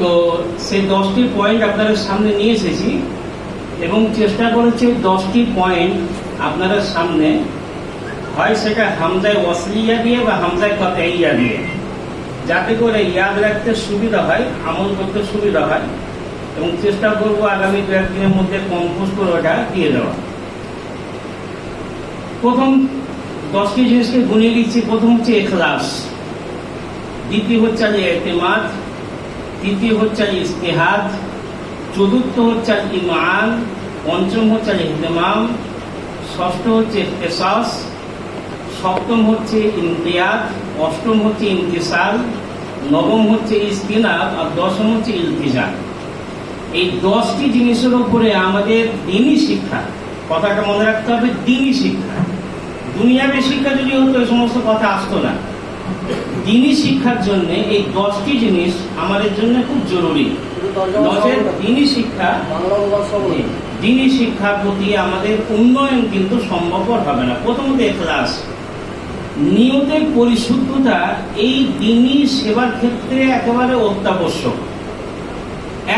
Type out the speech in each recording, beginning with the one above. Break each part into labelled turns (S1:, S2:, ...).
S1: তো সেই দশটি পয়েন্ট আপনাদের সামনে নিয়ে এসেছি এবং চেষ্টা করেছি দশটি পয়েন্ট আপনাদের সামনে, হয় সেটা হামজায় ওয়াসলিয়া দিয়ে বা হামজায় কতাইয়া দিয়ে, যাতে করে ইয়াদ রাখতে সুবিধা হয়, আমল করতে সুবিধা হয় এবং চেষ্টা করব আগামী দু একদিনের মধ্যে কম্পোজ করে ওটা দিয়ে দেওয়া। প্রথম দশটি জিনিসকে গুনিয়ে দিচ্ছি, প্রথম হচ্ছে এখলাস। দ্বিতীয় হচ্ছে এতেমাদ তৃতীয় হচ্ছে ইস্তেহাদ, চতুর্থ হচ্ছে ইমান পঞ্চম হচ্ছে ইহতেমাম, ষষ্ঠ হচ্ছে এসাস সপ্তম হচ্ছে ইমতিয়াজ অষ্টম হচ্ছে ইমতিসাল নবম হচ্ছে ইস্তিনাব আর দশম হচ্ছে ইলতিজা। এই দশটি জিনিসের উপরে আমাদের দিনই শিক্ষা। কথাটা মনে রাখতে হবে, দিনই শিক্ষা। দুনিয়াবী শিক্ষা যদি হতো এই সমস্ত কথা আসতো না। দিনই শিক্ষার জন্য এই দশটি জিনিস আমাদের জন্য খুব জরুরি। নচেত দিনই শিক্ষা দিনই শিক্ষার প্রতি আমাদের উন্নয়ন কিন্তু সম্ভবপর হবে না। প্রথমত এখলাস নিয়তের পরিশুদ্ধতা এই দিনই সেবার ক্ষেত্রে একেবারে অত্যাবশ্যক।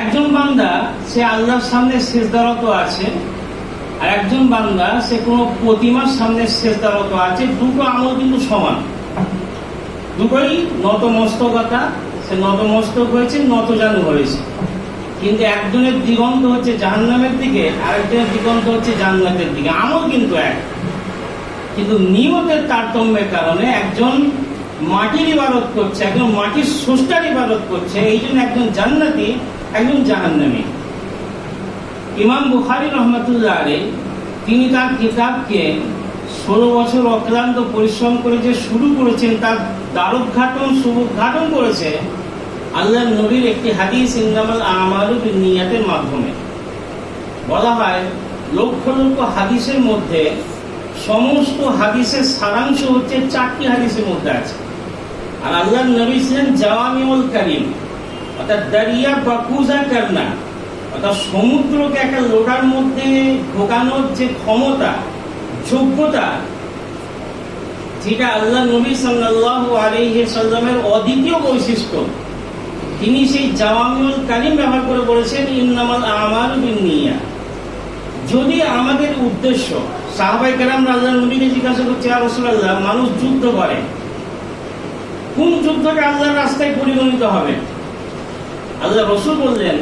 S1: একজন বান্দা, সে আল্লাহর সামনে শেষদারত আছে, আর একজন বান্দা, সে কোনো প্রতিমার সামনে শেষদারত আছে, দুটো আমল কিন্তু সমান। দুটোই নতমস্তকতা। সে নতমস্তক হয়েছে নতজানু হয়েছে কিন্তু একজনের দিগন্ত হচ্ছে জাহান্নামের দিকে, আরেকজনের দিগন্ত হচ্ছে জান্নাতের দিকে। আমল কিন্তু এক। কিন্তু নিয়তের তারতম্যের কারণে একজন মাটির ইবাদত করছে, একজন মাটির স্রষ্টার ইবাদত করছে, এই জন্য একজন জান্নাতি, একজন জাহান্নামি। ইমাম বুখারি রহমতুল্লাহ আলী তিনি তার কিতাবকে ষোলো বছর অক্লান্ত পরিশ্রম করে যে শুরু করেছেন, তার দ্বারোদ্ঘাটন শুভোদ্ঘাটন করেছে আল্লাহ নবীর একটি হাদিস ইন্দামাল আমারু নিয়াতের মাধ্যমে। বলা হয়, লক্ষ লক্ষ হাদিসের মধ্যে সমস্ত হাদিসের সারাংশ হচ্ছে চারটি হাদিসের মধ্যে আছে। আর আল্লাহ নবী ছিলেন জাওয়ামিউল কারিম, অর্থাৎ দারিয়া বাকুজা কারনা, অর্থাৎ সমুদ্রকে একটা লোডার মধ্যে ঢোকানোর যে ক্ষমতা, যোগ্যতা যেটা আল্লাহ নবী সাল্লাহ আলহি সাল্লামের অদ্বিতীয় বৈশিষ্ট্য। তিনি সেই জাওয়ামিউল কালিম ব্যবহার করে বলেছেন, ইন্নামাল আমার যদি আমাদের উদ্দেশ্য সাহাবাই কেরাম আল্লাহ নবীকে জিজ্ঞাসা করছে আর রসুল্লাহ মানুষ যুদ্ধ করে। কোন যুদ্ধটা আল্লাহর রাস্তায় পরিগণিত হবে? আল্লাহ রসুল বললেন,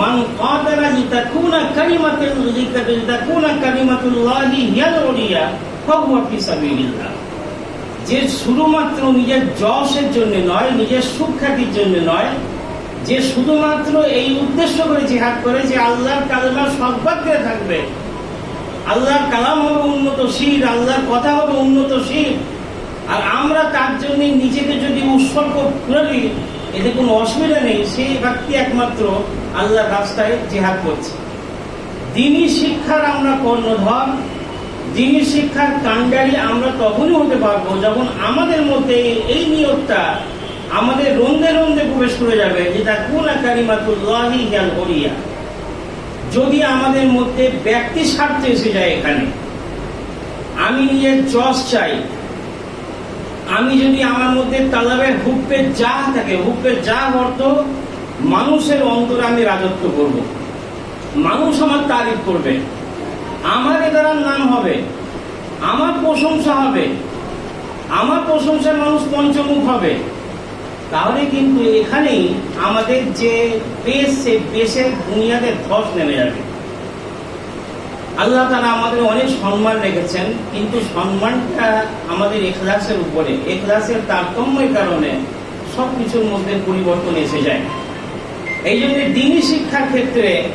S1: মান কাতালা লিতাকুনা কালিমাতুল লিতাকুনা কালিমাতুল্লাহি হিয়াল উলিয়া ফাহুয়া ফি সাবিলিল্লাহ। যে শুধুমাত্র নিজের যশের জন্য নয়, নিজের সুখ্যাতির জন্য নয়, যে শুধুমাত্র এই উদ্দেশ্য করে জিহাদ করে যে আল্লাহর কালামা সর্বাগ্রে থাকবে। আল্লাহর কালাম হবে উন্নত শির আল্লাহর কথা হবে উন্নত শির আর আমরা তার জন্য নিজেকে যদি উৎসর্গ করে দিই, এতে কোনো অসুবিধা নেই, সেই ব্যক্তি একমাত্র আল্লাহর রাস্তায় জেহাদ করছে। দিনী শিক্ষার আমরা কর্ণধর দিনী শিক্ষার কাণ্ডারি, আমরা তখনই হতে পারব যখন আমাদের মধ্যে এই নিয়তটা আমাদের রন্ধে রন্ধে প্রবেশ করে যাবে, যেটা কোন কারিমাতুল্লাহি হিয়াল করিয়া যদি আমাদের মধ্যে ব্যক্তি স্বার্থ এসে যায় এখানে, আমি নিজের যশ চাই, আমি যদি আমার মধ্যে তালাবে হুপ্পে যা থাকে হুপ্পে যা অর্থ মানুষের অন্তরে আমি রাজত্ব করব। মানুষ আমার তারিফ করবে আমার দ্বারা নাম হবে। আমার প্রশংসা হবে। আমার প্রশংসার মানুষ পঞ্চমুখ হবে। তাহলে কিন্তু এখানেই আমাদের যে বেশ সে বেশের বুনিয়াদের ধস নেমে যাবে। আল্লাহ তারা আমাদের অনেক সম্মান রেখেছেন, কিন্তু সম্মানটা আমাদের এখলাসের উপরে, এখলাসের তারতম্যের কারণে সব কিছুর মধ্যে পরিবর্তন এসে যায়। এই জন্য দিনই শিক্ষার ক্ষেত্রে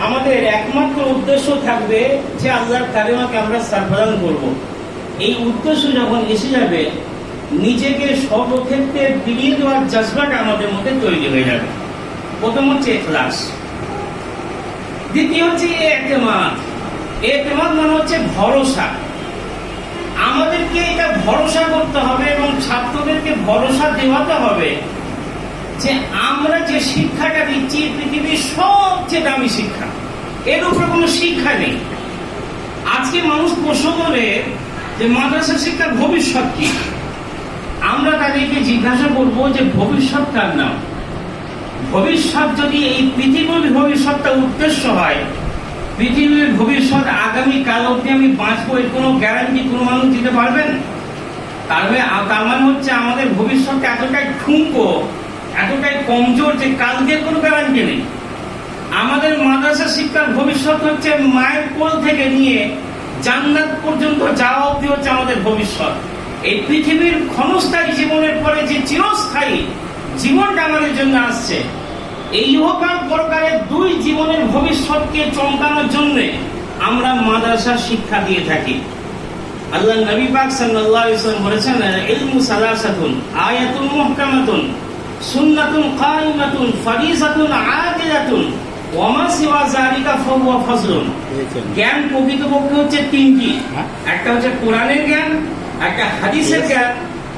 S1: আমাদের একমাত্র উদ্দেশ্য থাকবে যে আল্লাহর কারিমাকে আমরা সার্বদান করব। এই উদ্দেশ্য যখন এসে যাবে, নিজেকে সর্বক্ষেত্রে বিলিয়ে দেওয়ার জজবাটা আমাদের মধ্যে তৈরি হয়ে যাবে। প্রথম হচ্ছে এখলাস। দ্বিতীয় হচ্ছে এতেমাদ। এতেমাদ মানে হচ্ছে ভরসা। আমাদেরকে এটা ভরসা করতে হবে এবং ছাত্রদেরকে ভরসা দেওয়াতে হবে যে আমরা যে শিক্ষাটা দিচ্ছি পৃথিবীর সবচেয়ে দামি শিক্ষা। এর উপরে কোনো শিক্ষা নেই। আজকে মানুষ প্রশ্ন করে যে মাদ্রাসা শিক্ষার ভবিষ্যৎ কি? আমরা তাদেরকে জিজ্ঞাসা করব যে ভবিষ্যৎ কার নাম। ভবিষ্যৎ যদি এই পৃথিবীর ভবিষ্যৎটা উদ্দেশ্য হয়, পৃথিবীর ভবিষ্যৎ আগামী কাল অব্দি আমি বাঁচবো, এর কোনো গ্যারান্টি কোনো মানুষ দিতে পারবেন? তার মানে তার মানে হচ্ছে আমাদের ভবিষ্যৎ এতটাই ঠুমকো এতটাই কমজোর যে কালকের কোনো গ্যারান্টি নেই। আমাদের মাদ্রাসা শিক্ষার ভবিষ্যৎ হচ্ছে মায়ের কোল থেকে নিয়ে জান্নাত পর্যন্ত যাওয়া অব্দি হচ্ছে আমাদের ভবিষ্যৎ। এই পৃথিবীর ক্ষণস্থায়ী জীবনের পরে যে চিরস্থায়ী জীবনটা আমাদের জন্য আসছে, এই ইহকাল পরকালের দুই জীবনের ভবিষ্যৎকে চমকানোর জন্য আমরা মাদ্রাসা শিক্ষা দিয়ে থাকি। আল্লাহ নবী পাক সাল্লাল্লাহু আলাইহি বলেছেন ইলমু সালাসাতুন, আয়াতুন মুহকামাতুন। সুন্নাতুন কাইমাতুন ফারিজাতুন আদিলাতুন ওয়া সিওয়া ফাহুয়া ফজলুন। জ্ঞান প্রকৃতপক্ষে হচ্ছে তিনটি।
S2: হ্যাঁ।
S1: একটা হচ্ছে কোরআনের জ্ঞান একটা হাদিসের জ্ঞান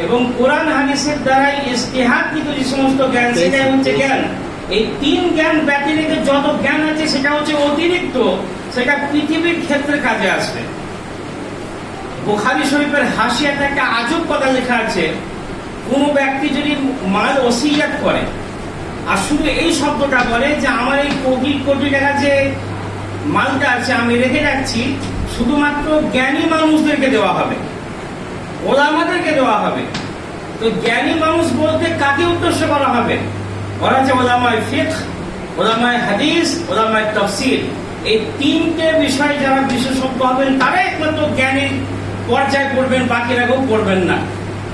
S1: এবং কোরআন হাদিসের দ্বারাই ইস্তেহাদকৃত যে সমস্ত জ্ঞান সেটাই হচ্ছে জ্ঞান। এই তিন জ্ঞান ব্যতিরেকে যত জ্ঞান আছে সেটা হচ্ছে অতিরিক্ত সেটা পৃথিবীর ক্ষেত্রে কাজে আসবে। বুখারী শরীফের হাসিয়াতে একটা আজব কথা লেখা আছে কোনো ব্যক্তি যদি মাল ওসিয়াত করে, আর শুধু এই শব্দটা বলে যে আমার এই কোটি কোটি টাকা যে মালটা আছে আমি রেখে যাচ্ছি, শুধুমাত্র জ্ঞানী মানুষদেরকে দেওয়া হবে। ওলামাদেরকে দেওয়া হবে। তো জ্ঞানী মানুষ বলতে কাকে উদ্দেশ্য করা হবে? ওরা যে ওলামায় ফিক ওলামায় হাদিস, ওলামায় তফসিল এই তিনটে বিষয়ে যারা বিশেষজ্ঞ হবেন তারাই একমাত্র জ্ঞানীর পর্যায়ে পড়বেন বাকিরা কেউ পড়বেন না।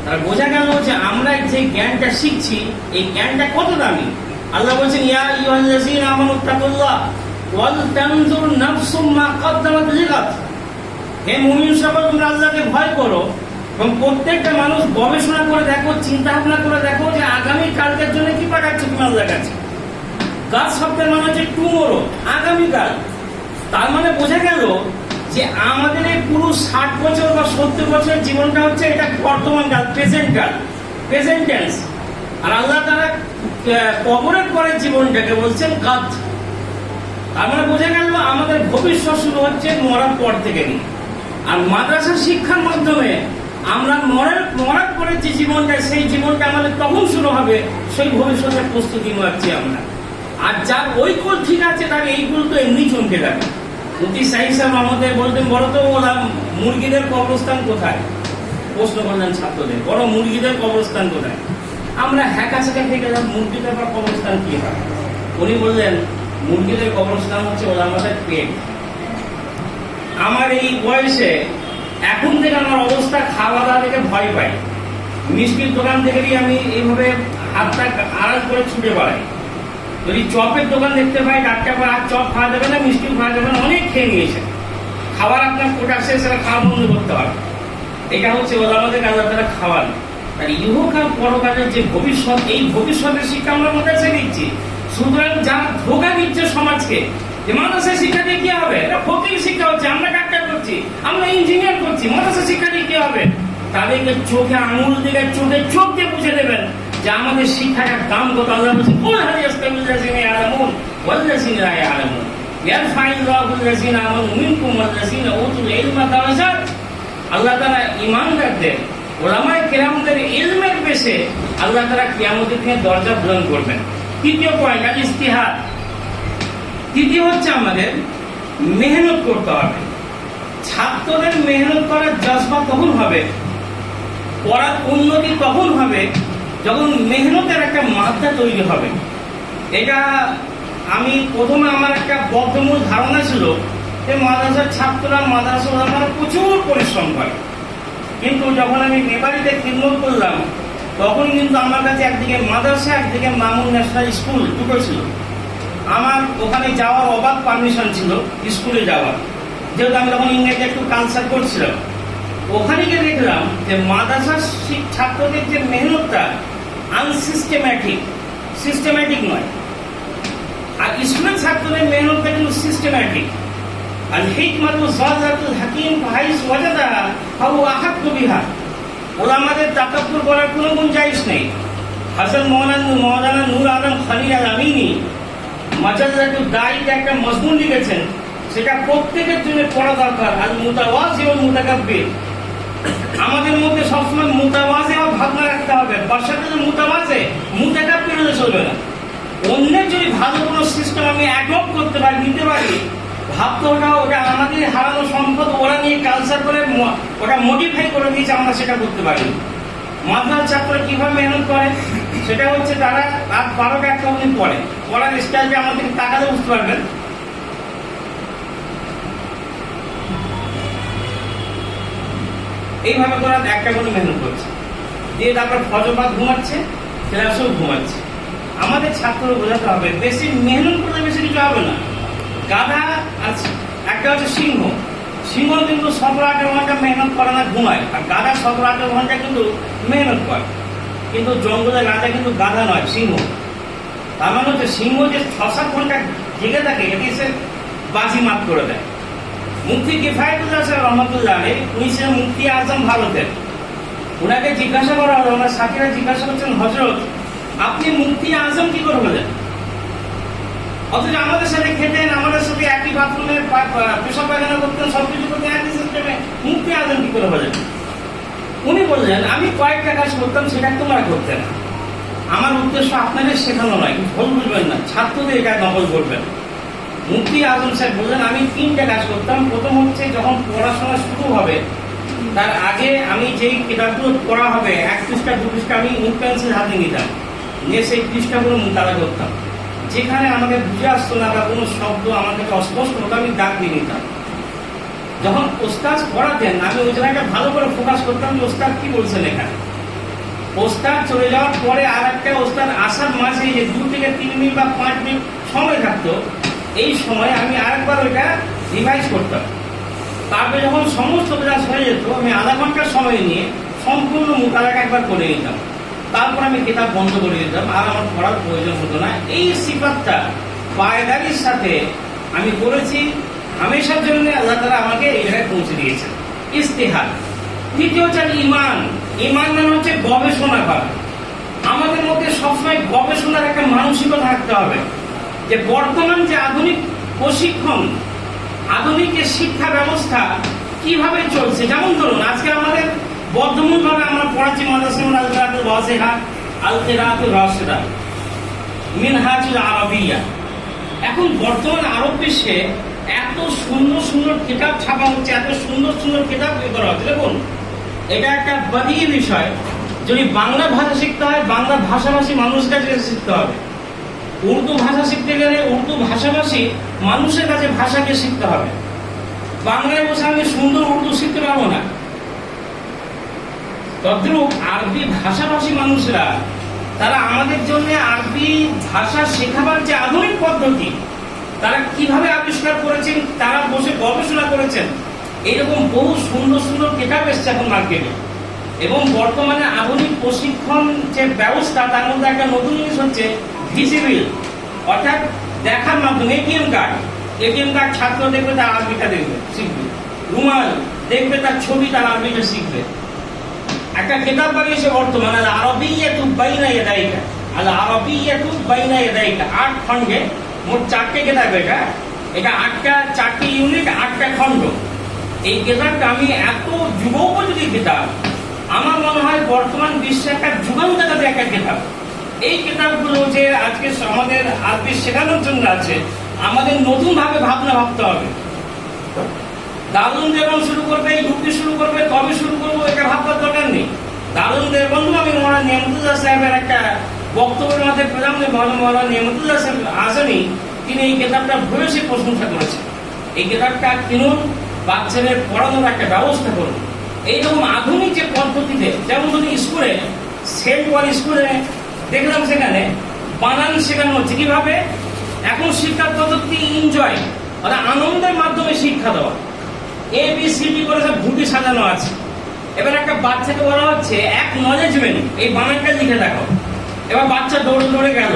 S1: তারা বোঝা গেল যে আমরা যে জ্ঞানটা শিখছি, এই জ্ঞানটা কত দামি? আল্লাহ বলছেন, ইয়া ইউহাল্লাযীনা আমানু তাকুল্লাহ ওয়াল তানজুর নাফসুম মা কদ্দামাত লিগাত। হে মুমিন সকল, তোমরা আল্লাহকে ভয় করো এবং প্রত্যেকটা মানুষ গবেষণা করে দেখো চিন্তা ভাবনা করে দেখো যে আগামী কালকের জন্য কি পাঠাচ্ছ তুমি আল্লাহর কাছে। গাছ শব্দের মানে হচ্ছে টুমোরো আগামীকাল। তার মানে বোঝা গেল যে আমাদের এই পুরো ষাট বছর বা সত্তর বছরের জীবনটা হচ্ছে এটা বর্তমান কাল প্রেজেন্ট কাল প্রেজেন্ট টেন্স আর আল্লাহ তারা কবরের পরের জীবনটাকে বলছেন গাত তার মানে বোঝা গেল আমাদের ভবিষ্যৎ শুরু হচ্ছে মরার পর থেকে নিয়ে। আর মাদ্রাসা শিক্ষার মাধ্যমে আমরা মরার মরার পরে যে জীবনটা, সেই জীবনটা আমাদের তখন শুরু হবে, সেই ভবিষ্যতের প্রস্তুতি নিচ্ছি আমরা। আর যার কুল ঠিক আছে, তার এই কুল তো এমনি চমকে যাবে। মুফতি সাহিব সাহেব আমাদের বলতেন বড় তো ওরা মুরগিদের কবরস্থান কোথায়? প্রশ্ন করলেন ছাত্রদের বড় মুরগিদের কবরস্থান কোথায়? আমরা হ্যাকা সেখান থেকে গেলাম মুরগিদের বা কবরস্থান কি হয় উনি বললেন, মুরগিদের কবরস্থান হচ্ছে ওরা আমাদের পেট। আমার এই বয়সে এখন থেকে আমার অবস্থা খাওয়া দাওয়া থেকে ভয় পাই। মিষ্টির দোকান থেকেই আমি এইভাবে হাতটা আড়াল করে ছুটে বেড়াই। যদি চপের দোকান দেখতে পাই ডাক্তার করে আর চপ খাওয়া যাবে না মিষ্টি খাওয়া যাবে না, অনেক খেয়ে নিয়েছে খাবার আপনার কোটা শেষ, সেটা খাওয়া বন্ধ করতে হবে। এটা হচ্ছে আমাদের আল্লাহ তারা খাওয়ান আর ইহকাল পরকালের যে ভবিষ্যৎ, এই ভবিষ্যতের শিক্ষা আমরা মাদ্রাসায় দিচ্ছি সুতরাং যা ধোকা দিচ্ছে সমাজকে, যে মানুষের শিক্ষা দিয়ে কি হবে? এটা ফকির শিক্ষা হচ্ছে, আমরা ডাক্তার করছি, আমরা ইঞ্জিনিয়ার করছি, মানুষের শিক্ষা দিয়ে কি হবে? তাদেরকে চোখে আঙুল দিলে চোখে চোখ দিয়ে বুঝে দেবেন। যে আমাদের শিক্ষার দাম কত? আল্লাহ বলছে, কোন হাজি আস্তামিল্লাযিনা ইয়ালামুন ওয়াল্লাযিনা লা ইয়ালামুন ইয়ারফাইল্লাহু আল্লাযিনা আমানু মিনকুম ওয়াল্লাযিনা উতুল ইলমা দারাজাত। আল্লাহ তারা ইমানদারদের ওলামায় কেরামদের ইলমের বেশে আল্লাহ তারা কিয়ামতের দিনে দরজা পূরণ করবেন। তৃতীয় পয়েন্ট আল ইস্তিহাদ তৃতীয় হচ্ছে আমাদের মেহনত করতে হবে। ছাত্রদের মেহনত করার জজবা তখন হবে? পড়ার উন্নতি তখন হবে? যখন মেহনতের একটা মাত্রা তৈরি হবে, এটা আমি প্রথমে আমার একটা বদ্ধমূল ধারণা ছিল যে মাদ্রাসার ছাত্ররা মাদ্রাসা আমার প্রচুর পরিশ্রম করে। কিন্তু যখন আমি নেপালিতে খিদমত করলাম, তখন কিন্তু আমার কাছে একদিকে মাদ্রাসা, একদিকে মামুন ন্যাশনাল স্কুল দুটো ছিল। আমার ওখানে যাওয়ার অবাধ পারমিশন ছিল স্কুলে যাওয়ার। যেহেতু আমি তখন ইংরেজি একটু কালচার করছিলাম। ওখানে গিয়ে দেখলাম যে মাদ্রাসার ছাত্রদের যে মেহনতটা আনসিস্টেম্যাটিক সিস্টেম্যাটিক নয়। আর স্কুলের ছাত্রদের মেহনতটা কিন্তু সিস্টেম্যাটিক আর হিকমাতু সাজাতুল হাকিম হাইস ওয়াজাদা হাউ আহাক্কু বিহা। ওলামাদের তাকাব্বুর করার কোনো গুঞ্জাইশ নেই। হাসান মৌলানা মৌলানা নূর আলম খালিল আল আমিনী মাজাল্লাতুল দায়িতে একটা মজমুন লিখেছেন। সেটা প্রত্যেকের জন্য পড়া দরকার। আর মুতাওয়াজ এবং মুতাকাব্বির আমাদের মধ্যে সবসময় মুতাওয়াজে আর ভাবনা রাখতে হবে বাসাতে যে মুতাওয়াজে মুতাকাব্বির হলে চলবে না। অন্যের যদি ভালো কোনো সিস্টেম আমি অ্যাডপ্ট করতে পারি, নিতে পারি, ভাবতে ওটা ওটা আমাদের হারানো সম্পদ, ওরা নিয়ে কালচার করে ওটা মডিফাই করে দিয়েছে, আমরা সেটা করতে পারি। মাদ্রাস ছাত্ররা কীভাবে মেহনত করে, সেটা হচ্ছে তারা রাত বারোটা একটা অবধি পড়ে। পড়ার স্টাইলটা আমাদের তাকালে বুঝতে পারবেন। এইভাবে করে একটা করে মেহনত করছে। দিয়ে তারপর ফজরবাদ ঘুমাচ্ছে ক্লাসেও ঘুমাচ্ছে। আমাদের ছাত্র বোঝাতে হবে, বেশি মেহনত করলে বেশি কিছু হবে না। গাধা একটা হচ্ছে সিংহ। সিংহ কিন্তু সতেরো, আঠেরো ঘণ্টা মেহনত করে না, ঘুমায়। আর গাধা সতেরো, আঠেরো ঘণ্টা কিন্তু মেহনত করে। কিন্তু জঙ্গলের রাজা কিন্তু গাধা নয়, সিংহ। তার মানে হচ্ছে সিংহ যে ছ ঘণ্টা জেগে থাকে, এটি সে বাজি মাত করে দেয়। মুফতি কিফায়তুল্লাহ সাহেব রহমতুল্লাহ আলী উনি ছিলেন মুফতি আজম ভারতের। ওনাকে জিজ্ঞাসা করা হলো, ওনার সাথীরা জিজ্ঞাসা করছেন হজরত আপনি মুফতি আজম কি করে হলেন? অথচ আমাদের সাথে খেতেন, আমাদের সাথে একই বাথরুমে পেশা পায়খানা করতেন সব কিছু করতেন, একই সিস্টেমে মুক্তি আজম কি করে হলেন? উনি বললেন, আমি কয়েকটা কাজ করতাম, সেটা তোমরা করতে না। আমার উদ্দেশ্য আপনাদের শেখানো নয় ভুল বুঝবেন না। ছাত্রদের এটা নকল করবেন। মুক্তি আজম সাহেব বললেন, আমি তিনটা কাজ করতাম। প্রথম হচ্ছে, যখন পড়াশোনা শুরু হবে, তার আগে আমি যেই কিতাবগুলো পড়া হবে, এক পৃষ্ঠা, দু পৃষ্ঠা আমি ইঙ্ক পেন্সিল হাতে নিতাম। নিয়ে সেই পৃষ্ঠাগুলো মোতালা করতাম। যেখানে আমাকে বুঝে আসতো না বা কোনো শব্দ আমাকে অস্পষ্ট হতো আমি দাগ দিয়ে নিতাম। যখন ওস্তাদ পড়াতেন, আমি ওই জায়গাটা ভালো করে ফোকাস করতাম যে ওস্তাদ কি বলছেন এখানে। ওস্তাদ চলে যাওয়ার পরে আর একটা ওস্তাদ আসার মাঝে যে দু থেকে তিন মিনিট বা পাঁচ মিনিট সময় থাকতো, এই সময় আমি আরেকবার ওইটা রিভাইজ করতাম। তারপরে যখন সমস্ত ক্লাস হয়ে যেত, আমি আধা ঘণ্টার সময় নিয়ে সম্পূর্ণ মোতালাকা একবার করে নিতাম। তারপর আমি কিতাব বন্ধ করে দিতাম, আর আমার পড়ার প্রয়োজন হতো না। এই সিফাতটা পায়দারির সাথে আমি করেছি। হামেশার জন্য আল্লাহ তালা আমাকে এই জায়গায় পৌঁছে দিয়েছেন। ইস্তেহার। তৃতীয় হচ্ছে ইমান। ইমান মানে হচ্ছে গবেষণা করা। আমাদের মধ্যে সবসময় গবেষণার একটা মানসিকতা থাকতে হবে যে বর্তমান যে আধুনিক প্রশিক্ষণ, আধুনিক যে শিক্ষা ব্যবস্থা কীভাবে চলছে, যেমন ধরুন আজকে আমাদের বর্ধমান ভাবে আমরা পড়াচ্ছি মাদ্রাসা আলকেরাতুল ওয়াসিহা আলকেরাতুল রাশেদা, মিনহাজুল আরবিয়া। এখন বর্তমান আরব বিশ্বে এত সুন্দর সুন্দর কিতাব ছাপা হচ্ছে, এত সুন্দর সুন্দর কিতাব করা হচ্ছে। দেখুন, এটা একটা বাদী বিষয়। যদি বাংলা ভাষা শিখতে হয়, বাংলা ভাষাভাষী মানুষের কাছে শিখতে হবে। উর্দু ভাষা শিখতে গেলে উর্দু ভাষাভাষী মানুষের কাছে ভাষাকে শিখতে হবে। বাংলায় বসে আমি সুন্দর উর্দু শিখতে পারব না। তদ্রূপ আরবি ভাষাভাষী মানুষরা, তারা আমাদের জন্য আরবি ভাষা শেখাবার যে আধুনিক পদ্ধতি, তারা কীভাবে আবিষ্কার করেছেন, তারা বসে গবেষণা করেছেন এরকম বহু সুন্দর সুন্দর কিতাব এসছে এখন মার্কেটে। এবং বর্তমানে আধুনিক প্রশিক্ষণ যে ব্যবস্থা, তার মধ্যে একটা নতুন জিনিস হচ্ছে ভিজিবিল অর্থাৎ দেখার মাধ্যমে এটিএম কার্ড। এটিএম কার্ড ছাত্র দেখবে তার আরবিটা দেখবে, শিখবে। রুমাল দেখবে তার ছবি, তার আরবিটা শিখবে। একটা কিতাব বানিয়েছে বর্তমানে আরবিয়াতু বাইনা ইয়াদাইকা। আল আরবিয়াতু বাইনা ইয়াদাইকা। আট খণ্ডে, মোট চারটে কিতাব এটা। এটা আটটা, চারটে ইউনিট, আটটা খণ্ড। এই কিতাবটা আমি এত যুগোপযোগী কিতাব, আমার মনে হয় বর্তমান বিশ্বে একটা যুগান্তকারী একটা কিতাব। এই কিতাবগুলো যে আজকে আমাদের আরবি শেখানোর জন্য আছে, আমাদের নতুন ভাবে ভাবনা ভাবতে হবে। দারুণ দেবন শুরু করবে, ইউপি শুরু করবে, কবে শুরু করব এটা ভাববার দরকার নেই। দারুণ দেবন আমি মহারাজ নিয়ামতুল্লাহ সাহেবের একটা বক্তব্যের মধ্যে পেলাম যে মহারাজ নিয়ামতুল্লাহ সাহেব আসেনি, তিনি এই কিতাবটা ভূয়সী প্রশংসা করেছেন। এই কেতাবটা কিনুন, বাচ্চাদের পড়ানোর একটা ব্যবস্থা করুন। এইরকম আধুনিক যে পদ্ধতিতে, যেমন যদি স্কুলে, সেন্ট ওয়ান স্কুলে, দেখলাম সেখানে, বানান শেখানো হচ্ছে। কীভাবে? এখন শিক্ষা পদ্ধতি এনজয় অর্থাৎ আনন্দের মাধ্যমে শিক্ষা দেওয়া। এ বি সি ডি করে সব ভুটি সাজানো আছে। এবার একটা বাচ্চাকে বলা হচ্ছে এক নলেজমেন্ট এই বানানটা লিখে দেখো এবার বাচ্চা দৌড়ে দৌড়ে গেল।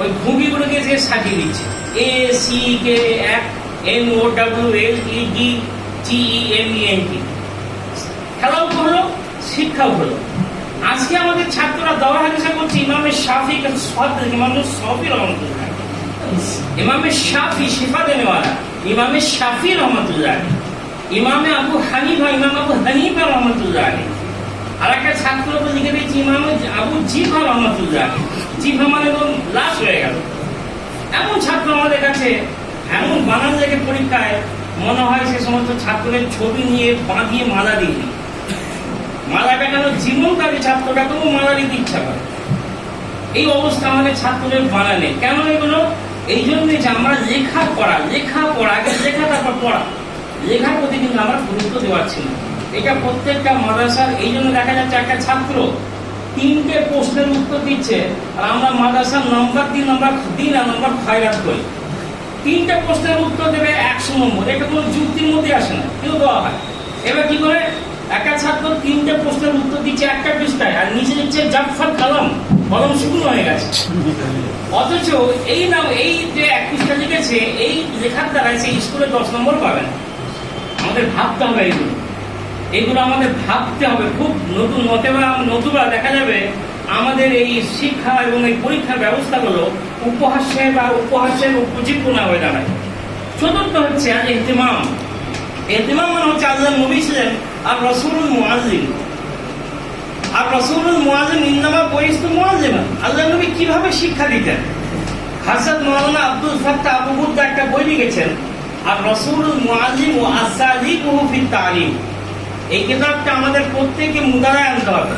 S1: ওই ভুগিগুলোকে যে সাজিয়ে দিচ্ছে এ সি কে এক N O W L E D G E M E N T খেলাও হলো শিক্ষাও হলো। আজকে আমাদের ছাত্ররা দেওয়া হাদিসা করছে ইমামের শাফি সদ ইমামের সফি রহমতুল্লাহ। ইমামের শাফি শিফা দেনেওয়ালা ইমামের শাফি রহমতুল্লাহ। ইমামে আবু হানিফা, ইমাম আবু হানিফা রহমতুল্লাহ আলী আর একটা ছাত্র লিখে দিয়েছে ইমাম আবু জিফা রহমতুল্লাহ আলী জিফা মানে তো লাশ হয়ে গেল। এমন ছাত্র আমাদের কাছে, এমন বানান লেগে পরীক্ষায় মনে হয় সে সমস্ত ছাত্রদের ছবি নিয়ে বাঁধিয়ে মালা দিয়ে মালাটা কেন জীবনকারী ছাত্রটা তবু মালা দিতে ইচ্ছা করে এই অবস্থা আমাদের ছাত্রদের বানানে। কেন এগুলো? এই জন্য যে আমরা লেখা পড়া লেখা পড়া আগে লেখা, তারপর পড়া। লেখার প্রতি কিন্তু আমরা গুরুত্ব দেওয়াচ্ছি না এটা প্রত্যেকটা মাদ্রাসার, এই জন্য দেখা যাচ্ছে একটা ছাত্র তিনটে প্রশ্নের উত্তর দিচ্ছে, আর আমরা মাদ্রাসার নাম্বার দিন আমরা দিন আর নাম্বার খয়রাত করি। তিনটে প্রশ্নের উত্তর দেবে একশো নম্বর। এটা কোনো যুক্তির মধ্যে আসে না, কেউ দেওয়া হয়। এবার কি করে? একটা ছাত্র তিনটে প্রশ্নের উত্তর দিচ্ছে একটা পৃষ্ঠায়, আর নিচে দিচ্ছে জাফর কালাম, কলম শুকনো হয়ে গেছে। অথচ এই নাম, এই যে এক পৃষ্ঠা লিখেছে, এই লেখার দ্বারা সেই স্কুলে দশ নম্বর পাবে না। আমাদের ভাবতে হবে এইগুলো। এগুলো আমাদের ভাবতে হবে। খুব নতুন নতুবা নতুবা দেখা যাবে আমাদের এই শিক্ষা এবং এই পরীক্ষার ব্যবস্থাগুলো উপহাস্যে বা উপহাস্যের উপজীব্য না হয়ে দাঁড়ায়। চতুর্থ হচ্ছে এহতিমাম এহতিমাম মানে হচ্ছে আল্লাহ নবী ছিলেন আর রসুল মুআজ্জিম আর রসুল মুআজ্জিম ইন্নামা পরিস্তু মুআজ্জিমা আল্লাহ নবী কীভাবে শিক্ষা দিতেন? হাসাদ মাওলানা আব্দুল ফাত্তাহ আবু একটা বই লিখেছেন আর রসুল মুআজ্জিম ও আসাদিকুহু ফিত তালিম। এই কিতাবটা আমাদের প্রত্যেককে মুদারায় আনতে হবে।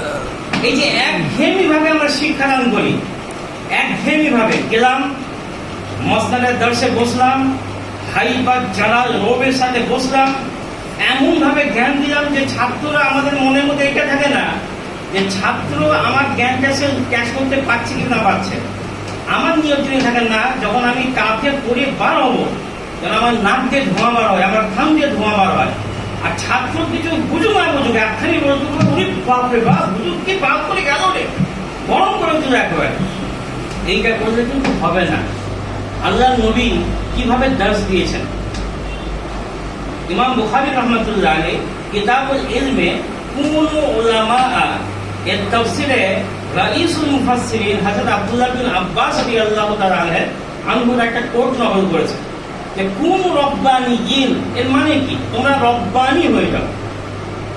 S1: এই যে একঘেয়েমি ভাবে আমরা শিক্ষাদান করি একঘেয়েমি ভাবে গেলাম, মসনাদের দর্শে বসলাম, হাইবাদ জালাল রোবের সাথে বসলাম এমন ভাবে জ্ঞান দিলাম যে ছাত্ররা আমাদের মনের মধ্যে এটা থাকে না যে ছাত্র আমার জ্ঞানটা সে ক্যাশ করতে পারছে কি না পারছে। আমার নিয়ন্ত্রণে থাকে না, যখন আমি কাঁধে পড়ে বার হব যেন আমার ধোঁয়া বার হয়, আমার দিয়ে ধোঁয়া বার হয়। আর ছাত্র কিছু বুঝুক না বুঝুক, একখানি বলতে উনি বাপ, বুঝুক কি বাপ করে গেল রে? গরম করে দিল একেবারে। এইটা করলে কিন্তু হবে না। আল্লাহ নবী কীভাবে দাস দিয়েছেন? ইমাম বুখারী রহমতুল্লাহ আলী কিতাবুল ইলমে কুমুনু উলামা এর তাফসিরে রাইসুল মুফাসসিরিন হযরত আব্দুল্লাহ বিন আব্বাস রাদিয়াল্লাহু তাআলা আনহু একটা কোট নকল করেছে যে কোন রব্বানি ইন এর মানে কি? তোমরা রব্বানি হয়ে যাও।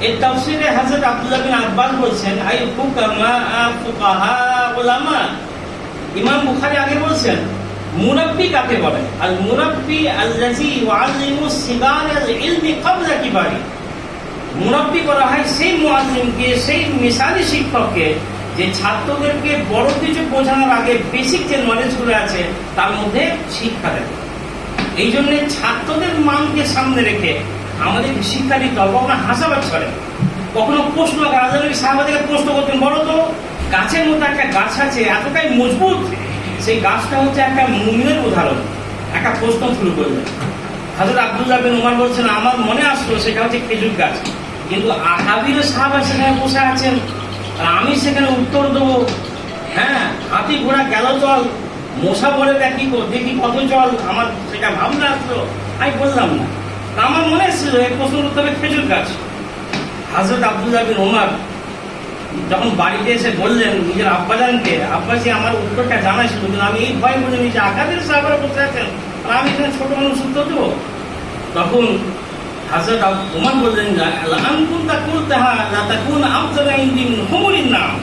S1: এর তাফসিরে হযরত আব্দুল্লাহ বিন আব্বাস বলছেন আই ফুকামা ফুকাহা উলামা ইমাম বুখারী আগে বলছেন, মুরাব্বি কাকে বলে? আল মুরাব্বি আল্লাযী ইউআল্লিমু সিগার আল ইলমি ক্বাবলা কিবারি। মুরাব্বি করা হয় সেই মুআল্লিমকে, সেই মিসালি শিক্ষককে, যে ছাত্রদেরকে বড় কিছু বোঝানোর আগে বেসিক যে নলেজগুলো আছে, তার মধ্যে শিক্ষা দেয়। এই জন্য ছাত্রদের মানকে সামনে রেখে আমাদের শিক্ষা দিতে হবে কখনো হাসাবার ছড়ে কখনো প্রশ্ন রাজনৈতিক সাহাবাদিকে প্রশ্ন করতেন, বলো তো, গাছের মতো একটা গাছ আছে, এতটাই মজবুত, সেই গাছটা হচ্ছে একটা মুমিনের উদাহরণ। একটা প্রশ্ন শুরু করলেন। হাজর আব্দুল্লাহ বিন উমার বলছেন, আমার মনে আসলো, সেটা হচ্ছে খেজুর গাছ। কিন্তু আহাবির সাহাবা সেখানে বসে আছেন। আর আমি সেখানে উত্তর দেবো। হ্যাঁ হাতি ঘোড়া গেল চল। মশা বলে দেখি কো- দেখি কত জল আমার সেটা ভাবনা আসলো। আমি বললাম না। আমার মনে এসেছিল এই প্রশ্ন উত্তরে খেজুর গাছ। হাজরত আব্দুল্লাহ বিন ওমর যখন বাড়িতে এসে বললেন, নিজের আব্বাজানকে, আব্বাজি আমার উত্তরটা জানা ছিল কিন্তু আমি এই ভয় বলে যে আকাদের সাহাবারা বসে আছেন আর আমি এখানে ছোট মানুষ উত্তর দেবো? তখন হাজরত ওমর বললেন আনকুন তা কুলতে হা তা কোন আফজালা ইন্দিন নাম।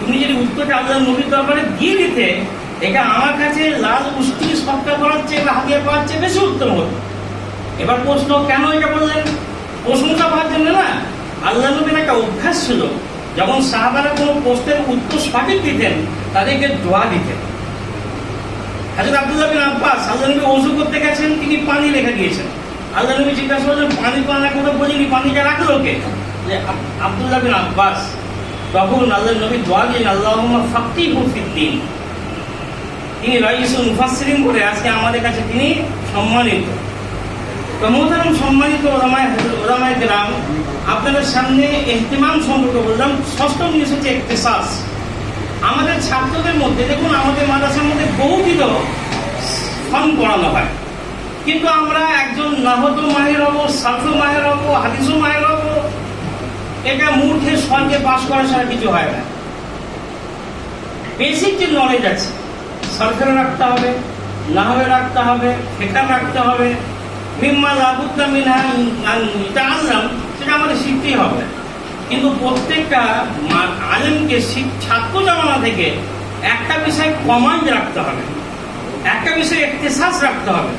S1: তুমি যদি উত্তরটা আল্লাহ নবীর দরবারে দিয়ে দিতে এটা আমার কাছে লাল উষ্টি সৎকার করার চেয়ে বা হাতিয়ার করার চেয়ে বেশি উত্তম এবার প্রশ্ন, কেন এটা বললেন? প্রশংসা পাওয়ার জন্য না। আল্লাহ নবীর একটা অভ্যাস ছিল, যখন সাহাবারা কোনো প্রশ্নের উত্তর সঠিক দিতেন, তাদেরকে দোয়া দিতেন। হাজর আব্দুল্লাহ বিন আব্বাস, আল্লাহ নবী ওষু করতে গেছেন, তিনি পানি রেখে দিয়েছেন। আল্লাহ নবী জিজ্ঞাসা করলেন, পানি আনার কথা বলিনি, পানিটা রাখল কে? যে আব- আব্দুল্লাহ বিন আব্বাস তখন আল্লাহ নবী দোয়া দিলেন আল্লাহ ফাক্তি হুফিদ্দিন তিনি রাইসুল মুফাসসিরিন করে আজকে আমাদের কাছে তিনি সম্মানিত। তো মোহতারাম সম্মানিত ওলামায় ওলামায় গ্রাম আপনাদের সামনে এহতিমাম সম্পর্কে বললাম, ষষ্ঠম জিনিস হচ্ছে একতেসাস। আমাদের ছাত্রদের মধ্যে, দেখুন আমাদের মাদ্রাসার মধ্যে বহুবিধ ফর্ম পড়ানো হয়। কিন্তু আমরা একজন নাহত মাহের হব, সাফু মাহের হব, হাদিসু মাহের হব, এটা মূর্খে স্বর্গে পাশ করা ছাড়া কিছু হয় না। বেসিক যে নলেজ আছে সরকারে রাখতে হবে নাহবে রাখতে হবে, ফেকার রাখতে হবে। মিম্মা লাবুদ্দা মিনহা এটা আনলাম সেটা আমাদের শিখতেই হবে। কিন্তু প্রত্যেকটা আলেমকে ছাত্র জামানা থেকে একটা বিষয় কমান্ড রাখতে হবে, একটা বিষয়ে একতেসাস রাখতে হবে,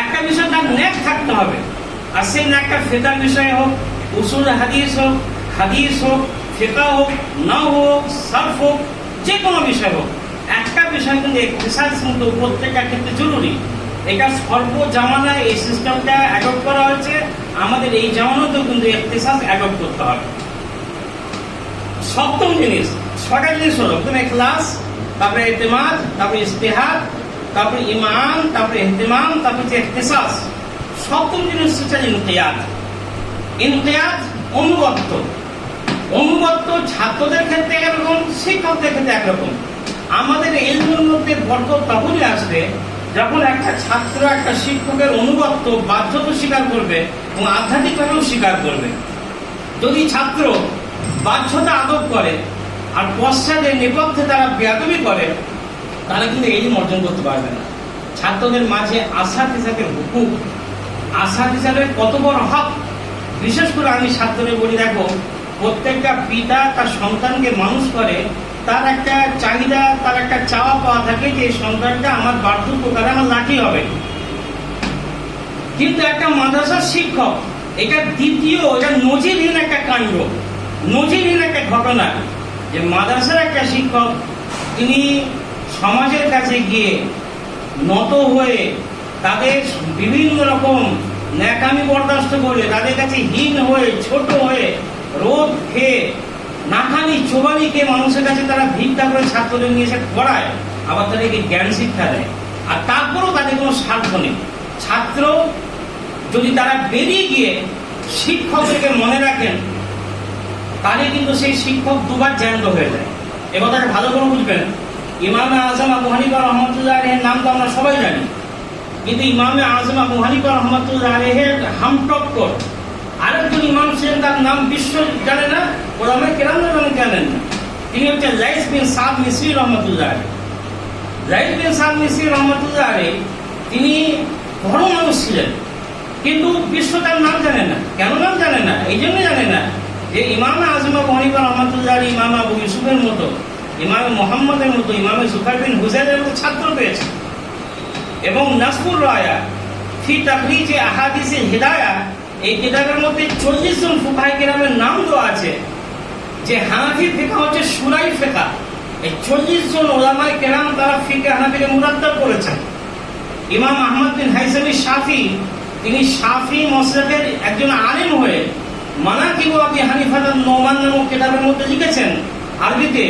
S1: একটা বিষয় তার ন্যাক থাকতে হবে। আর সেই ন্যাকটা ফেতার বিষয়ে হোক, উসুল হাদিস হোক হাদিস হোক, ফেকা হোক, নাও হোক, সার্ফ হোক যে কোনো বিষয় হোক একটা বিষয় কিন্তু একতেসাস কিন্তু প্রত্যেকটা ক্ষেত্রে জরুরি। এটা সর্ব জামানায় এই সিস্টেমটা অ্যাডপ্ট করা হয়েছে। আমাদের এই জামানাতেও কিন্তু একতেসাস অ্যাডপ্ট করতে হবে। সপ্তম জিনিস ছটা জিনিস হলো তুমি ক্লাস তারপরে এতেমাদ তারপরে ইস্তেহাদ তারপরে ইমান তারপরে এহতেমাম তারপরে হচ্ছে ইখতিসাস সপ্তম জিনিস হচ্ছে ইনকিয়াদ। ইনকিয়াদ অনুগত্য। অনুগত্য ছাত্রদের ক্ষেত্রে একরকম, শিক্ষকদের ক্ষেত্রে একরকম। আমাদের এলমের মধ্যে বরকত তখনই আসবে যখন একটা ছাত্র, একটা শিক্ষকের অনুগত্য বাধ্যত স্বীকার করবে এবং আধ্যাত্মিকভাবেও স্বীকার করবে। যদি ছাত্র বাধ্যতা আদব করে আর পশ্চাদের নেপথ্যে তারা বেয়াদবি করে তাহলে কিন্তু এই অর্জন করতে পারবে না। ছাত্রদের মাঝে আশা হিসাবে হুকুম আশা হিসাবে কত বড় হক? বিশেষ করে আমি ছাত্রদের বলি, দেখো, প্রত্যেকটা পিতা তার সন্তানকে মানুষ করে তার একটা চাহিদা, তার একটা চাওয়া পাওয়া থাকে যে সন্তানটা আমার বার্ধক্য কালে আমার লাঠি হবে। কিন্তু একটা মাদ্রাসার শিক্ষক, এটা দ্বিতীয়, এটা নজিরহীন একটা কাণ্ড, নজিরহীন একটা ঘটনা যে মাদ্রাসার একটা শিক্ষক, তিনি সমাজের কাছে গিয়ে নত হয়ে তাদের বিভিন্ন রকম ন্যাকামি বরদাস্ত করে তাদের কাছে হীন হয়ে, ছোট হয়ে রোদ খেয়ে চোবানি খেয়ে মানুষের কাছে তারা ভিক্ষা করে ছাত্রদের নিয়ে এসে পড়ায়, আবার তাদেরকে জ্ঞান শিক্ষা দেয়। আর তারপরেও তাদের কোনো স্বার্থ নেই। ছাত্র যদি তারা বেরিয়ে গিয়ে শিক্ষকদেরকে মনে রাখেন, তাহলে কিন্তু সেই শিক্ষক দুবার জ্যান্ত হয়ে যায়। এ কথাটা ভালো করে বুঝবেন। ইমামে আজম আবু হানিফা রহমতুল্লাহ আলহের নাম তো আমরা সবাই জানি। কিন্তু ইমামে আজম আবু হানিফা রহমতুল্লাহ আলহের হামটক্কর, আরেকজন ইমাম ছিলেন, তার নাম বিশ্ব জানে না? ওরামে কেরাম নামে জানেন না তিনি হচ্ছেন লাইস বিন সাদ মিসরি রহমতুল্লাহ আলী বিন সাদ মিসরি রহমতুল্লাহ তিনি বড় মানুষ ছিলেন। কিন্তু বিশ্ব তার নাম জানে না। কেন নাম জানে না? এই জন্য জানে না যে ইমাম আজম হানিফা রহমতুল্লাহ ইমাম আবু ইউসুফের মতো, ইমাম মোহাম্মদের মতো, ইমামে সুফার বিন হুসেনের মতো ছাত্র পেয়েছে এবং নাসপুর রায়া ফি তাকরিজে আহাদিসে হিদায়া, এই কিতাবের মধ্যে চল্লিশ জন ফুকাই কেরামের নাম দেওয়া আছে। যে হানাফি ফেকা হচ্ছে সুরাই ফেকা। এই চল্লিশ জন ওলামাই কেরাম তারা ফিকে হানাফিকে মুরাদ্দাব করেছেন। ইমাম আহমদ বিন হাইসামি শাফি, তিনি শাফি মসলাকের একজন আলিম হয়ে মানাকিবু আবি হানিফাতার নোমান নামক কিতাবের মধ্যে লিখেছেন আরবিতে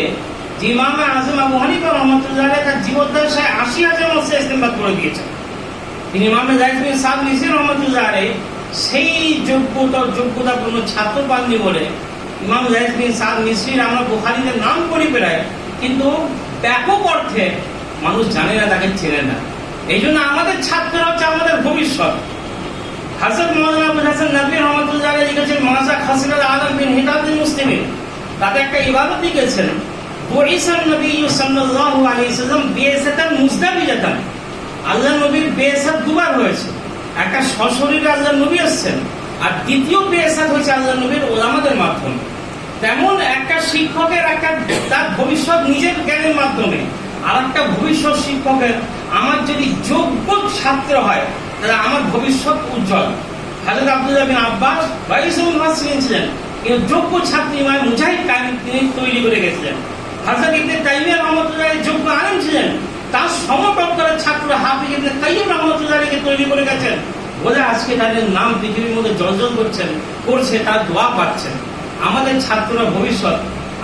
S1: যে ইমাম আজম আবু হানিফা রহমতুল্লাহ তার জীবদ্দশায় আশি হাজার মসলা ইস্তেমবাদ করে দিয়েছেন। তিনি ইমামে জাহিদ বিন সাদ নিসির রহমতুল্লাহ সেই যোগ্যতা যোগ্যতাপূর্ণ ছাত্র পাননি বলে ইমাম জাহিদ সাদ মিসরির আমরা বুখারীতে নাম করি প্রায়, কিন্তু ব্যাপক অর্থে মানুষ জানে না, তাকে চেনে না। এই জন্য আমাদের ছাত্ররা হচ্ছে আমাদের ভবিষ্যৎ। হাজরত মৌলানা আবুল হাসান নবী রহমতুল্লাহ লিখেছেন, মাসা খাসিরাল আলম বিন হিদাতুল মুসলিমিন। তাতে একটা ইবাদত লিখেছেন বইসান নবী সাল্লাল্লাহু আলাইহি সাল্লাম বিয়েসাতান মুজদাবিজাতান। আল্লাহ নবীর বেসাত দুবার হয়েছে। একটা সশরীরে আল্লাহ নবী আসছেন আর দ্বিতীয় বেসাত হয়েছে আল্লাহ নবীর ওলামাদের মাধ্যমে। তেমন একটা শিক্ষকের একটা তার ভবিষ্যৎ নিজের জ্ঞানের মাধ্যমে। আর একটা ভবিষ্যৎ শিক্ষকের আমার যদি যোগ্য ছাত্র হয়, তাহলে আমার ভবিষ্যৎ উজ্জ্বল। হাজরত আব্দুল্লাহ বিন আব্বাস বাইসুল মাসলিন ছিলেন কিন্তু যোগ্য ছাত্রী ইমাম মুজাহিদ কাহিনী তিনি তৈরি করে গেছিলেন হাজরত ইবনে তাইমিয়া রহমতুল্লাহ যোগ্য আলেম ছিলেন, তার সমপ্রাপ্তরের ছাত্র হাফিজ ইবনে কাইয়্যিম রহমতুল্লাহকে তৈরি করে গেছেন। বলে আজকে তাদের নাম পৃথিবীর মধ্যে জলজল করছেন, করছে, তার দোয়া পাচ্ছেন। আমাদের ছাত্ররা ভবিষ্যৎ,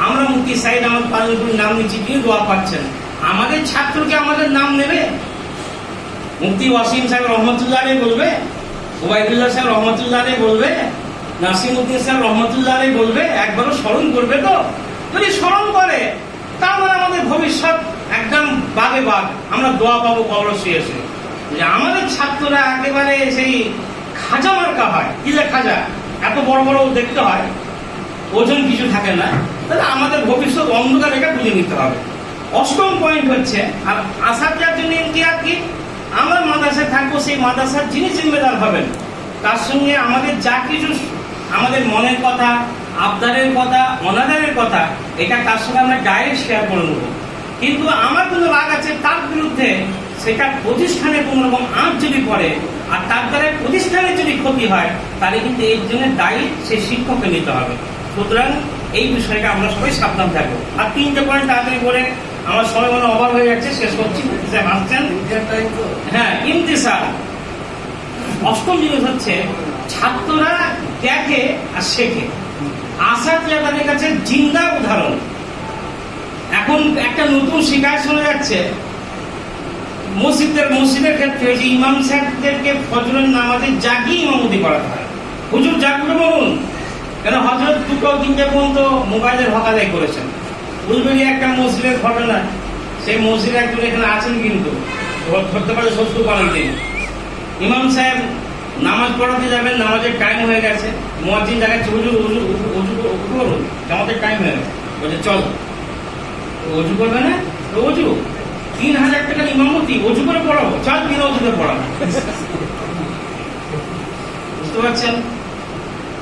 S1: আমরা মুক্তি সাইদ আমার পালনপুর নাম নিচ্ছি, তিনি দোয়া পাচ্ছেন। আমাদের ছাত্রকে আমাদের নাম নেবে? মুক্তি ওয়াসিম সাহেব রহমতুল্লাহ বলবে? ওবায়দুল্লাহ সাহেব রহমতুল্লাহ বলবে? নাসিমুদ্দিন সাহেব রহমতুল্লাহ বলবে? একবারও স্মরণ করবে তো? যদি স্মরণ করে, তাহলে আমাদের ভবিষ্যৎ একদম বাগে বাগ আমরা দোয়া পাবো কবর এসে যে আমাদের ছাত্ররা একেবারে সেই খাজা মার্কা হয়। কিলে খাজা এত বড় বড় দেখতে হয়। ওজন কিছু থাকে না। তাহলে আমাদের ভবিষ্যৎ অন্ধকার এটা বুঝে নিতে হবে। অষ্টম পয়েন্ট হচ্ছে, আর আসার যার জন্য ইমতিয়াজ কি? আমরা মাদ্রাসায় থাকব, সেই মাদ্রাসার যিনি জিম্মেদার হবেন, তার সঙ্গে আমাদের যা কিছু আমাদের মনের কথা, আবদারের কথা, অনাদারের কথা, এটা তার সঙ্গে আমরা ডাইরেক্ট শেয়ার করে নেব। কিন্তু আমার কোনো রাগ আছে, তার বিরুদ্ধে সেটা প্রতিষ্ঠানে কোনো রকম আঁচ যদি পড়ে আর তার দ্বারা প্রতিষ্ঠানের যদি ক্ষতি হয় তাহলে কিন্তু এর জন্য দায়ী সেই শিক্ষককে নিতে হবে। সুতরাং এই বিষয়টা আমরা সবাই সাবধান থাকব। আর তিনটে পয়েন্ট তাড়াতাড়ি করে আমার সময় মনে অভাব হয়ে যাচ্ছে শেষ করছি। স্যার আসছেন? হ্যাঁ ইমতিসাল অষ্টম জিনিস হচ্ছে ছাত্ররা দেখে আর শেখে। আসাদ তাদের কাছে জিন্দা উদাহরণ। এখন একটা নতুন শিকার শোনা যাচ্ছে মসজিদের মসজিদের ক্ষেত্রে যে ইমাম সাহেবদেরকে ফজরের নামাজে জাগিয়ে ইমামতি করাতে হয় হুজুর জাগবে বলুন কেন হজরত দুটো তিনটে পর্যন্ত মোবাইলের হকাদাই করেছেন উলবেরি একটা মসজিদের ঘটনা সেই মসজিদে একজন এখানে আছেন কিন্তু ধর- ধরতে পারে শ্বশুর পালন তিনি ইমাম সাহেব নামাজ পড়াতে যাবেন নামাজের টাইম হয়ে গেছে মসজিদ দেখাচ্ছে হুজুর উজু উজু- করুন আমাদের টাইম হয়ে গেছে বলছে চল অজু করবে না অজু তিন হাজার ইমামতি করে পড়াবো? তিন অজুতে পড়াবো। বুঝতে পারছেন?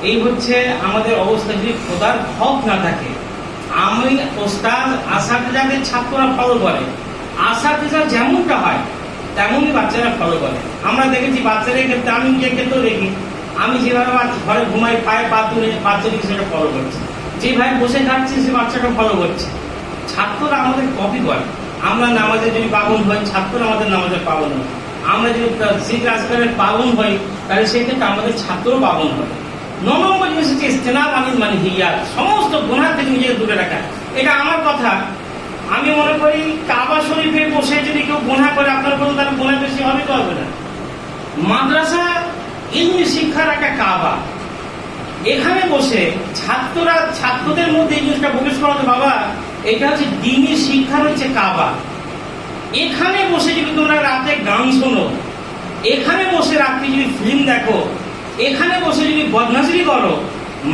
S1: এই হচ্ছে আমাদের অবস্থা, যদি খোদার হক না থাকে। আমি ওস্তাদ ছাত্ররা ফলো করে। যেমনটা হয়, তেমনই বাচ্চারা ফলো করে। আমরা দেখেছি বাচ্চাদের ক্ষেত্রে, আমি নিজের ক্ষেত্রেও দেখি। আমি যেভাবে ঘরে ঘুমাই, পায়ে পা তুলে বাচ্চাটিকে সেটা ফলো করছে। যেভাবে বসে খাচ্ছি, সে বাচ্চাটা ফলো করছে। ছাত্ররা আমাদের কপি করে। আমরা নামাজে যদি পাবন হই ছাত্ররা আমাদের নামাজের পাবন হয় আমরা যদি শিখ রাজকারের পাবন হই, তাহলে সেই ক্ষেত্রে আমাদের ছাত্রও পাবন হয় ন নম্বর জিনিস হচ্ছে আনিল মানে হিয়াত সমস্ত গুণা থেকে নিজেকে দূরে রাখা। এটা আমার কথা। আমি মনে করি কাবা শরীফে বসে যদি কেউ গুণা করে, আপনার কোনো তার গুণা বেশি হবে তো হবে না? মাদ্রাসা ইলমি শিক্ষার একটা কাবা। এখানে বসে ছাত্ররা, ছাত্রদের মধ্যে এই জিনিসটা প্রবেশ করাতে বাবা এটা হচ্ছে দিনী শিক্ষা হচ্ছে কাবা। এখানে বসে যদি তোমরা রাতে গান শোনো, এখানে বসে রাত্রি যদি ফিল্ম দেখো, এখানে বসে যদি বদনাসিরি করো,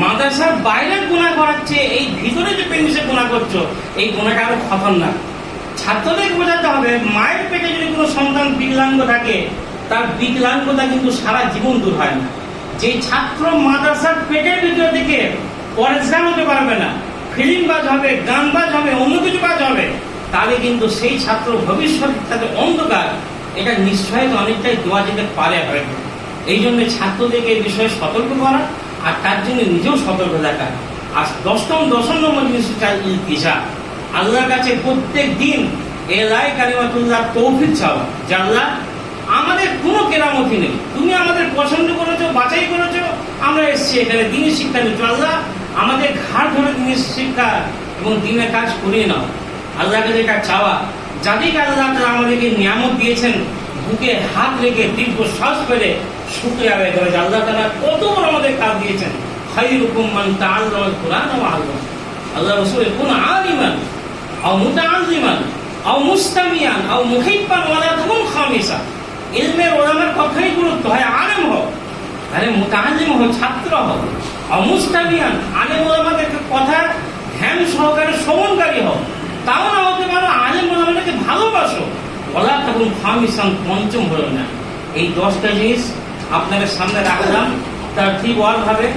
S1: মাদ্রাসার বাইরে গুণা করাচ্ছে এই ভিতরে যে প্রেমিসে গুণা করছ, এই গুণাটা আরও খতরনাক। ছাত্রদের বোঝাতে হবে? মায়ের পেটে যদি কোনো সন্তান বিকলাঙ্গ থাকে, তার বিকলাঙ্গতা কিন্তু সারা জীবন দূর হয় না। যে ছাত্র মাদ্রাসার পেটের ভিতর থেকে পরেশগান হতে পারবে না ফিল্ম বাজ হবে, গান বাজ হবে, অন্য কিছু কাজ হবে, তাহলে কিন্তু সেই ছাত্র ভবিষ্যৎ তাদের অন্ধকার। এটা নিশ্চয়ই অনেকটাই দেওয়া যেতে পারে হয়তো। এই জন্য ছাত্রদেরকে এই বিষয়ে সতর্ক করা, আর তার জন্য নিজেও সতর্ক থাকা। আর দশম দশম নম্বর জিনিস ইলতিজা আল্লাহর কাছে প্রত্যেক দিন এলাই কালিমাতুল্লাহ তৌফিক চাওয়া। যে আল্লাহ, আমাদের কোনো কেরামতি নেই। তুমি আমাদের পছন্দ করেছ, বাছাই করেছ, আমরা এসেছি এখানে, দিনের শিক্ষা নিচ্ছ। আল্লাহ আমাদের ঘাড় ধরে দিনের শিক্ষা এবং দিনের কাজ করিয়ে নাও। আল্লাহর কাছে এটা চাওয়া যাদেরকে আল্লাহ তাআলা আমাদেরকে নিয়ামত দিয়েছেন, বুকে হাত রেখে দীর্ঘ শ্বাস ফেলে শুক্রিয়া আদায় করে আল্লাহ তারা কত বড় আমাদের কাজ দিয়েছেন। খাইরুকুম মান তাআল্লামা কুরআন ওয়া আল্লাহ আল্লাহ রাসূল কোন আলিমান, আও মুতাআল্লিমান, আও মুস্তামিয়ান, আও মুহিব্বান, ওয়ালা তাকুন খামিসা। ইলমের ওলামার কথাই গুরুত্ব হয়, আলেম হোক আরে মুতাআল্লিম হোক ছাত্র হোক আও মুস্তামিয়ান আলেম ওলামাদের কথা ধ্যান সহকারে শ্রবণকারী হোক তাও না হতে পারো আলেম ওলামাদেরকে ভালোবাসো। ওলা তখন খামিসান পঞ্চম হলো না। এই দশটা জিনিস আপনাদের সামনে রাখলাম। তার ঠিক ভাবে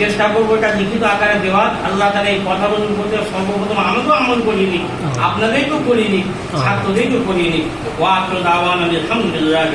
S1: চেষ্টা করব এটা লিখিত আকারে দেওয়ার। আল্লাহ তারা এই কথাগুলোর মধ্যে সর্বপ্রথম আমাকেও আমল করিনি আপনাদেরকেও করিনি ছাত্রদেরকেও করিনি ওয়া আখরু দাওয়ানা আলহামদুলিল্লাহি